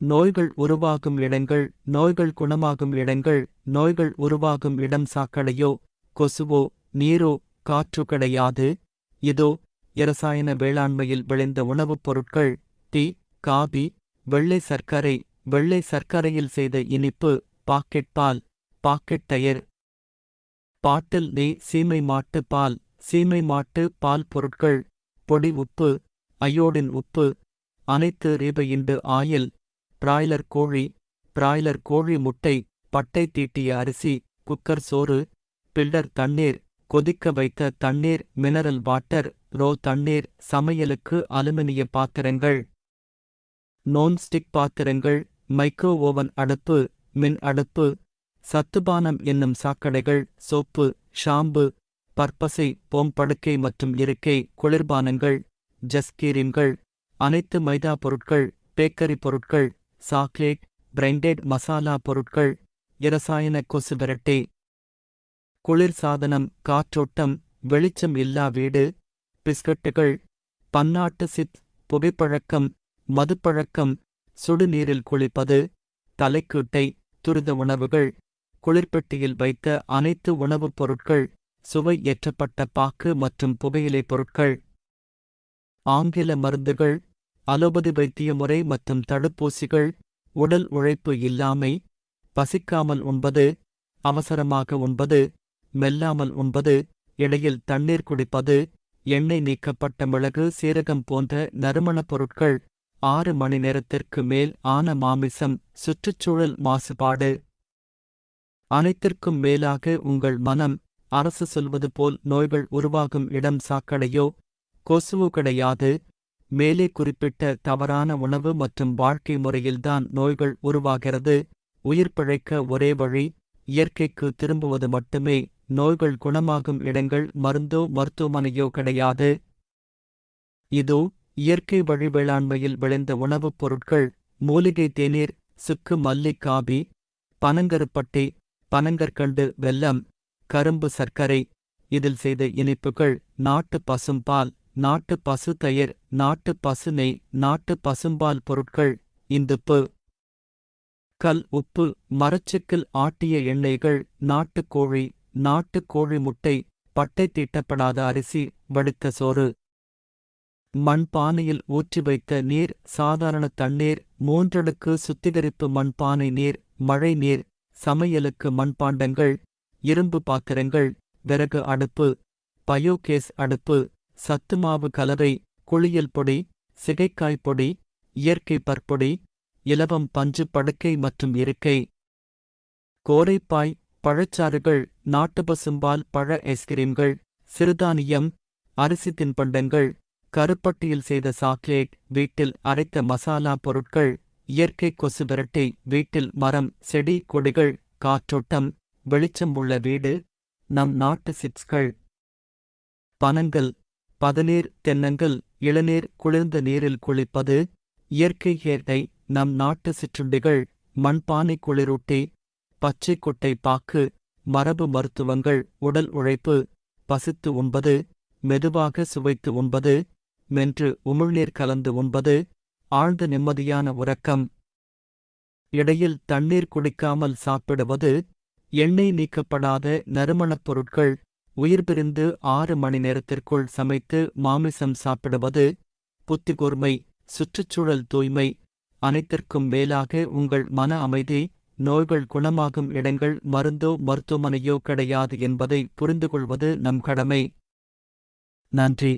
நோய்கள் உருவாகும் இடங்கள் நோய்கள் குணமாகும் இடங்கள் நோய்கள் உருவாகும் இடம் சாக்கடையோ கொசுவோ நீரோ காற்று கிடையாது. இதோ இரசாயன வேளாண்மையில் விளைந்த உணவுப் பொருட்கள் டீ காபி வெள்ளை சர்க்கரை வெள்ளை சர்க்கரையில் செய்த இனிப்பு பாக்கெட் பால் பாக்கெட் தயிர். பாட்டில் நெய் சீமை மாட்டு பால் சீமை மாட்டு பால் பொருட்கள் பொடி உப்பு அயோடின் உப்பு அனைத்து ரீபையிண்டு ஆயில் பிராய்லர் கோழி பிராய்லர் கோழி முட்டை பட்டை தீட்டிய அரிசி குக்கர் சோறு பில்லர் தண்ணீர் கொதிக்க வைத்த தண்ணீர் மினரல் வாட்டர் ரோ தண்ணீர் சமையலுக்கு அலுமினிய பாத்திரங்கள். நோன்ஸ்டிக் பாத்திரங்கள் மைக்ரோ ஓவன் அடுப்பு மின் அடுப்பு சத்துபானம் என்னும் சாக்கடைகள் சோப்பு ஷாம்பு பற்பசை போம்படுக்கை மற்றும் இருக்கை குளிர்பானங்கள் ஜஸ்கீரின்கள் அனைத்து மைதா பொருட்கள் பேக்கரி பொருட்கள் சாக்லேட் பிரெண்டட் மசாலா பொருட்கள் இரசாயன கொசு விரட்டை. குளிர்சாதனம் காற்றோட்டம் வெளிச்சம் இல்லா வீடு பிஸ்கட்டுகள் பன்னாட்டு சித் புகைப்பழக்கம் மதுப்பழக்கம் சுடுநீரில் குளிப்பது தலைக்கூட்டை துரித உணவுகள் குளிர்பெட்டியில் வைத்த அனைத்து உணவுப் பொருட்கள் சுவை ஏற்றப்பட்ட பாக்கு மற்றும் புகையிலைப் பொருட்கள். ஆங்கில மருந்துகள் அலோபதி வைத்திய முறை மற்றும் தடுப்பூசிகள் உடல் உழைப்பு இல்லாமை பசிக்காமல் உண்பது அவசரமாக உண்பது மெல்லாமல் உண்பது இடையில் தண்ணீர் குடிப்பது எண்ணெய் நீக்கப்பட்ட மிளகு சீரகம் போன்ற நறுமணப் பொருட்கள் ஆறு மணி நேரத்திற்கு மேல் ஆன மாமிசம் சுற்றுச்சூழல் மாசுபாடு. அனைத்திற்கும் மேலாக உங்கள் மனம் அரசு சொல்வது போல் நோய்கள் உருவாகும் இடம் சாக்கடையோ கொசுவு கிடையாது மேலே குறிப்பிட்ட தவறான உணவு மற்றும் வாழ்க்கை முறையில்தான் நோய்கள் உருவாகிறது. உயிர் பிழைக்க ஒரே வழி இயற்கைக்கு திரும்புவது மட்டுமே. நோய்கள் குணமாகும் இடங்கள் மருந்தோ மருத்துவமனையோ கிடையாது. இதோ இயற்கை வழி வேளாண்மையில் விளைந்த உணவுப் பொருட்கள் மூலிகை தேநீர் சுக்கு மல்லி காபி பனங்கருப்பட்டி பனங்கற்கண்டு வெல்லம் கரும்பு சர்க்கரை இதில் செய்த இனிப்புகள் நாட்டு பசும்பால் நாட்டு பசு தயிர் நாட்டு பசு நெய் நாட்டு பசும்பால் பொருட்கள் இந்துப்பு. கல் உப்பு மரச்சுக்கில் ஆட்டிய எண்ணெய்கள் நாட்டுக் கோழி நாட்டுக் கோழி முட்டை பட்டை தீட்டப்படாத அரிசி வடித்த சோறு. மண்பானையில் ஊற்றி வைத்த நீர் சாதாரண தண்ணீர் மூன்றடுக்கு சுத்திகரிப்பு மண்பானை நீர் மழை நீர் சமையலுக்கு மண்பாண்டங்கள் இரும்பு பாத்திரங்கள் விறகு அடுப்பு பயோகேஸ் அடுப்பு. சத்துமாவு கலவை குளியல் பொடி சிகைக்காய் பொடி இயற்கை பற்பொடி இலவம் பஞ்சு படுக்கை மற்றும் இருக்கை கோரைப்பாய் பழச்சாறுகள் நாட்டு பசும்பால் பழ ஐஸ்கிரீம்கள் சிறுதானியம் அரிசி தின்பண்டங்கள் கருப்பட்டியில் செய்த சாக்லேட் வீட்டில் அரைத்த மசாலா பொருட்கள் இயற்கை கொசு விரட்டி வீட்டில் மரம் செடி கொடிகள் காற்றோட்டம் வெளிச்சம் உள்ள வீடு நம் நாட்டு சிப்ஸ்கள். பனங்கள் பதநீர் தென்னங்கள் இளநீர் குளிர்ந்த நீரில் குளிப்பது இயற்கை ஏட்டை நம் நாட்டு சிற்றுண்டிகள் மண்பானை குளிரூட்டி பச்சை கொட்டை பாக்கு மரபு மருத்துவங்கள் உடல் உழைப்பு பசித்து உண்பது மெதுவாக சுவைத்து உண்பது மென்று உமிழ்நீர் கலந்து உண்பது ஆழ்ந்த நிம்மதியான உறக்கம். இடையில் தண்ணீர் குடிக்காமல் சாப்பிடுவது எண்ணெய் நீக்கப்படாத நறுமணப் பொருட்கள் உயிர் பிரிந்து ஆறு மணி நேரத்திற்குள் சமைத்து மாமிசம் சாப்பிடுவது புத்திகூர்மை சுற்றுச்சூழல் தூய்மை அனைத்திற்கும் மேலாக உங்கள் மன அமைதி நோய்கள் குணமாகும் இடங்கள் மருந்தோ மருத்துவமனையோ கிடையாது என்பதை புரிந்துகொள்வது நம் கடமை. நன்றி.